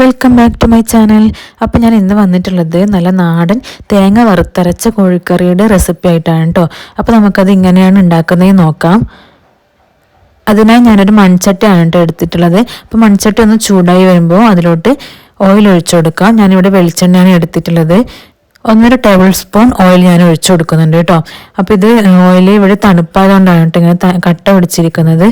Welcome back to my channel അപ്പോൾ ഞാൻ ഇന്ന് വന്നിട്ടുള്ളത് നല്ല നാടൻ തേങ്ങ വറുത്തരച്ച കോഴിക്കറിയുടെ റെസിപ്പി ആയിട്ടാണ് കേട്ടോ അപ്പോൾ നമുക്കത് ഇങ്ങനെയാണ് ഉണ്ടാക്കുന്നത് നോക്കാം. അതിനായി ഞാനൊരു മൺചട്ടിയാണ് കേട്ടോ എടുത്തിട്ടുള്ളത്. അപ്പോൾ മൺചട്ടി ഒന്ന് ചൂടായി വരുമ്പോൾ അതിലോട്ട് ഓയിൽ ഒഴിച്ചു കൊടുക്കാം. ഞാനിവിടെ വെളിച്ചെണ്ണയാണ് എടുത്തിട്ടുള്ളത്. ഒന്നര ടേബിൾ സ്പൂൺ ഓയിൽ ഞാൻ ഒഴിച്ചു കൊടുക്കുന്നുണ്ട് കേട്ടോ അപ്പോൾ ഇത് ഓയിൽ ഇവിടെ തണുപ്പായതുകൊണ്ടാണ് കേട്ടോ ഇങ്ങനെ കട്ട പിടിച്ചിരിക്കുന്നത്.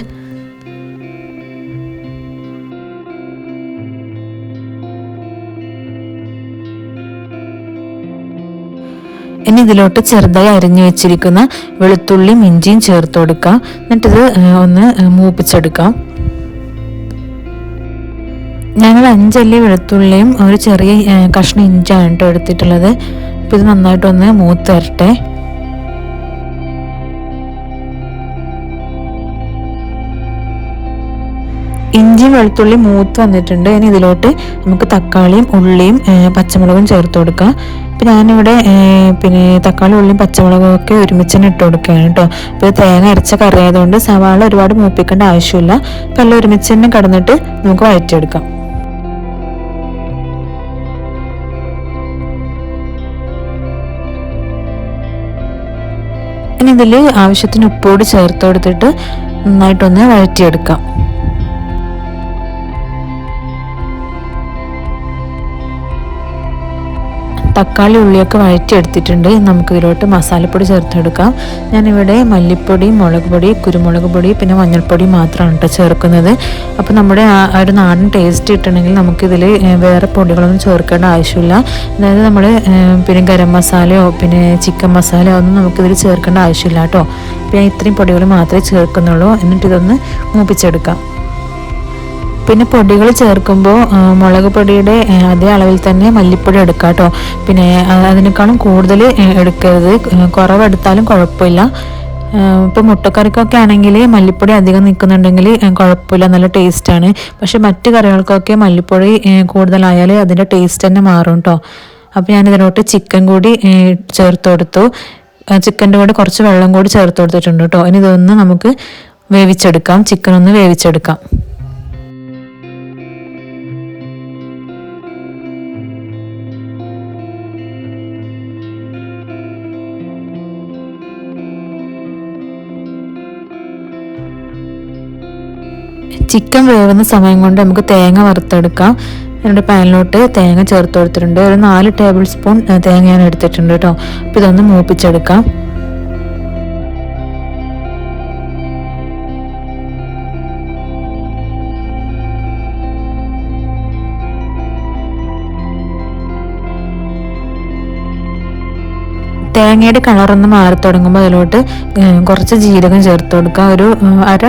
ഇനി ഇതിലോട്ട് ചെറുതായി അരിഞ്ഞു വെച്ചിരിക്കുന്ന വെളുത്തുള്ളിയും ഇഞ്ചിയും ചേർത്ത് കൊടുക്കാം. എന്നിട്ടിത് ഒന്ന് മൂപ്പിച്ചെടുക്കാം. ഞങ്ങൾ അഞ്ചല്ലി വെളുത്തുള്ളിയും ഒരു ചെറിയ കഷ്ണം ഇഞ്ചാണ് കേട്ടോ എടുത്തിട്ടുള്ളത്. അപ്പോൾ ഇത് നന്നായിട്ടൊന്ന് മൂത്ത് തരട്ടെ ഇഞ്ചിയും വെളുത്തുള്ളിയും മൂത്ത് വന്നിട്ടുണ്ട്. ഇനി ഇതിലോട്ട് നമുക്ക് തക്കാളിയും ഉള്ളിയും പച്ചമുളകും ചേർത്ത് കൊടുക്കാം. ഇപ്പം ഞാനിവിടെ പിന്നെ തക്കാളി ഉള്ളിയും പച്ചമുളകും ഒക്കെ ഒരുമിച്ച് തന്നെ ഇട്ട് കൊടുക്കുകയാണ് കേട്ടോ. അപ്പോൾ തേങ്ങ അരച്ച കറി ആയതുകൊണ്ട് സവാള ഒരുപാട് മൂപ്പിക്കേണ്ട ആവശ്യമില്ല. അപ്പം എല്ലാം ഒരുമിച്ച് തന്നെ കടന്നിട്ട് നമുക്ക് വഴറ്റിയെടുക്കാം. ഇനി ഇതിൽ ആവശ്യത്തിന് ഉപ്പോട് ചേർത്ത് കൊടുത്തിട്ട് നന്നായിട്ടൊന്ന് വഴറ്റിയെടുക്കാം. തക്കാളി ഉള്ളിയൊക്കെ വഴറ്റിയെടുത്തിട്ടുണ്ട്. നമുക്ക് ഇതിലോട്ട് മസാലപ്പൊടി ചേർത്തെടുക്കാം. ഞാനിവിടെ മല്ലിപ്പൊടി മുളക് പൊടി കുരുമുളക് പൊടി പിന്നെ മഞ്ഞൾപ്പൊടി മാത്രമാണ് കേട്ടോ ചേർക്കുന്നത്. അപ്പോൾ നമ്മുടെ ആ ഒരു നാടൻ ടേസ്റ്റ് കിട്ടണമെങ്കിൽ നമുക്കിതിൽ വേറെ പൊടികളൊന്നും ചേർക്കേണ്ട ആവശ്യമില്ല. അതായത് നമ്മൾ പിന്നെ ഗരം മസാലയോ പിന്നെ ചിക്കൻ മസാലയോ ഒന്നും നമുക്കിതിൽ ചേർക്കേണ്ട ആവശ്യമില്ല കേട്ടോ. പിന്നെ ഇത്രയും പൊടികൾ മാത്രമേ ചേർക്കുന്നുള്ളൂ. എന്നിട്ട് ഇതൊന്ന് മൂപ്പിച്ചെടുക്കാം. പിന്നെ പൊടികൾ ചേർക്കുമ്പോൾ മുളക് പൊടിയുടെ അതേ അളവിൽ തന്നെ മല്ലിപ്പൊടി എടുക്കാം കേട്ടോ പിന്നെ അതിനേക്കാളും കൂടുതൽ എടുക്കരുത്. കുറവെടുത്താലും കുഴപ്പമില്ല. ഇപ്പോൾ മുട്ടക്കറിക്കൊക്കെ ആണെങ്കിൽ മല്ലിപ്പൊടി അധികം നിൽക്കുന്നുണ്ടെങ്കിൽ കുഴപ്പമില്ല. നല്ല ടേസ്റ്റാണ് പക്ഷെ മറ്റു കറികൾക്കൊക്കെ മല്ലിപ്പൊടി കൂടുതലായാൽ അതിന്റെ ടേസ്റ്റ് തന്നെ മാറും കേട്ടോ അപ്പോൾ ഞാൻ ഇതിലോട്ട് ചിക്കൻ കൂടി ചേർത്ത് കൊടുത്തു. ചിക്കന്റെ കൂടെ കുറച്ച് വെള്ളം കൂടി ചേർത്ത് കൊടുത്തിട്ടുണ്ട് കേട്ടോ ഇനി ഇതൊന്ന് നമുക്ക് വേവിച്ചെടുക്കാം. ചിക്കൻ ഒന്ന് വേവിച്ചെടുക്കാം. ചിക്കൻ വേവുന്ന സമയം കൊണ്ട് നമുക്ക് തേങ്ങ വറുത്തെടുക്കാം. എന്നിട്ട് പാനിലോട്ട് തേങ്ങ ചേർത്ത് കൊടുത്തിട്ടുണ്ട്. ഒരു നാല് ടേബിൾ സ്പൂൺ തേങ്ങ ഞാൻ എടുത്തിട്ടുണ്ട് കേട്ടോ. അപ്പോൾ ഇതൊന്ന് മൂപ്പിച്ചെടുക്കാം. തേങ്ങയുടെ കളറൊന്ന് മാറി തുടങ്ങുമ്പോൾ അതിലോട്ട് കുറച്ച് ജീരകം ചേർത്ത് കൊടുക്കുക. ഒരു അര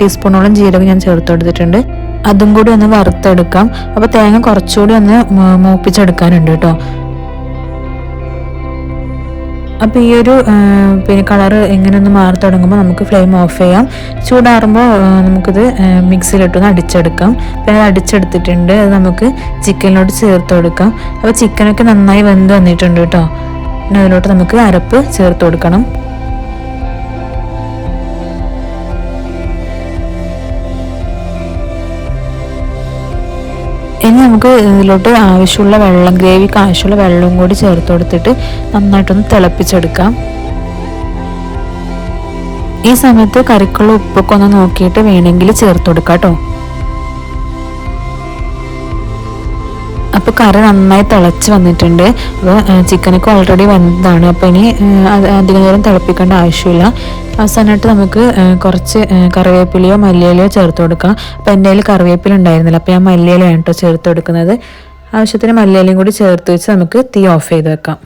ടീസ്പൂണോളം ജീരകം ഞാൻ ചേർത്ത് കൊടുത്തിട്ടുണ്ട്. അതും കൂടി ഒന്ന് വറുത്തെടുക്കാം. അപ്പോൾ തേങ്ങ കുറച്ചുകൂടി ഒന്ന് മൂപ്പിച്ചെടുക്കാനുണ്ട് കേട്ടോ. അപ്പോൾ ഈ ഒരു പിന്നെ കളറ് ഇങ്ങനെ ഒന്ന് മാറി തുടങ്ങുമ്പോൾ നമുക്ക് ഫ്ലെയിം ഓഫ് ചെയ്യാം. ചൂടാറുമ്പോൾ നമുക്കിത് മിക്സിയിലിട്ടൊന്ന് അടിച്ചെടുക്കാം. പിന്നെ അടിച്ചെടുത്തിട്ടുണ്ട്. അത് നമുക്ക് ചിക്കനിലോട്ട് ചേർത്ത് കൊടുക്കാം. അപ്പോൾ ചിക്കനൊക്കെ നന്നായി വെന്ത് വന്നിട്ടുണ്ട് കേട്ടോ. പിന്നെ അതിലോട്ട് നമുക്ക് അരപ്പ് ചേർത്ത് കൊടുക്കണം. ഇനി നമുക്ക് ഇതിലോട്ട് ആവശ്യമുള്ള വെള്ളം ഗ്രേവിക്ക് ആവശ്യമുള്ള വെള്ളവും കൂടി ചേർത്ത് കൊടുത്തിട്ട് നന്നായിട്ടൊന്ന് തിളപ്പിച്ചെടുക്കാം. ഈ സമയത്ത് കറിക്കുള്ള ഉപ്പൊക്കെ ഒന്ന് നോക്കിയിട്ട് വേണമെങ്കിൽ ചേർത്ത് കൊടുക്കാം കേട്ടോ. അപ്പോൾ കറി നന്നായി തിളച്ച് വന്നിട്ടുണ്ട്. അപ്പോൾ ചിക്കനൊക്കെ ഓൾറെഡി വന്നതാണ് അപ്പോൾ ഇനി അധികം നേരം തിളപ്പിക്കേണ്ട ആവശ്യമില്ല. അവസാനമായിട്ട് നമുക്ക് കുറച്ച് കറിവേപ്പിലയോ മല്ലിയിലയോ ചേർത്ത് കൊടുക്കാം. അപ്പോൾ എന്റെ കയ്യിൽ കറിവേപ്പില ഉണ്ടായിരുന്നില്ല. അപ്പോൾ ഞാൻ മല്ലിയിലയാണ് കേട്ടോ ചേർത്ത് കൊടുക്കുന്നത്. ആവശ്യത്തിന് മല്ലിയിലയും കൂടി ചേർത്ത് വെച്ച് നമുക്ക് തീ ഓഫ് ചെയ്ത് വെക്കാം.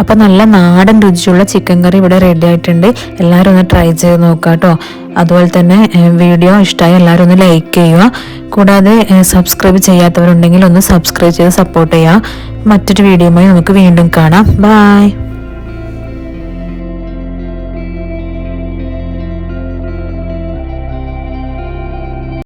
അപ്പോൾ നല്ല നാടൻ രുചിയുള്ള ചിക്കൻ കറി ഇവിടെ റെഡി ആയിട്ടുണ്ട്. എല്ലാവരും ഒന്ന് ട്രൈ ചെയ്ത് നോക്കുക കേട്ടോ അതുപോലെ തന്നെ വീഡിയോ ഇഷ്ടമായി എല്ലാവരും ഒന്ന് ലൈക്ക് ചെയ്യുക. കൂടാതെ സബ്സ്ക്രൈബ് ചെയ്യാത്തവരുണ്ടെങ്കിൽ ഒന്ന് സബ്സ്ക്രൈബ് ചെയ്ത് സപ്പോർട്ട് ചെയ്യുക. മറ്റൊരു വീഡിയോയുമായി നമുക്ക് വീണ്ടും കാണാം. ബായ്